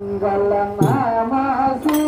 మంగళనామ Sita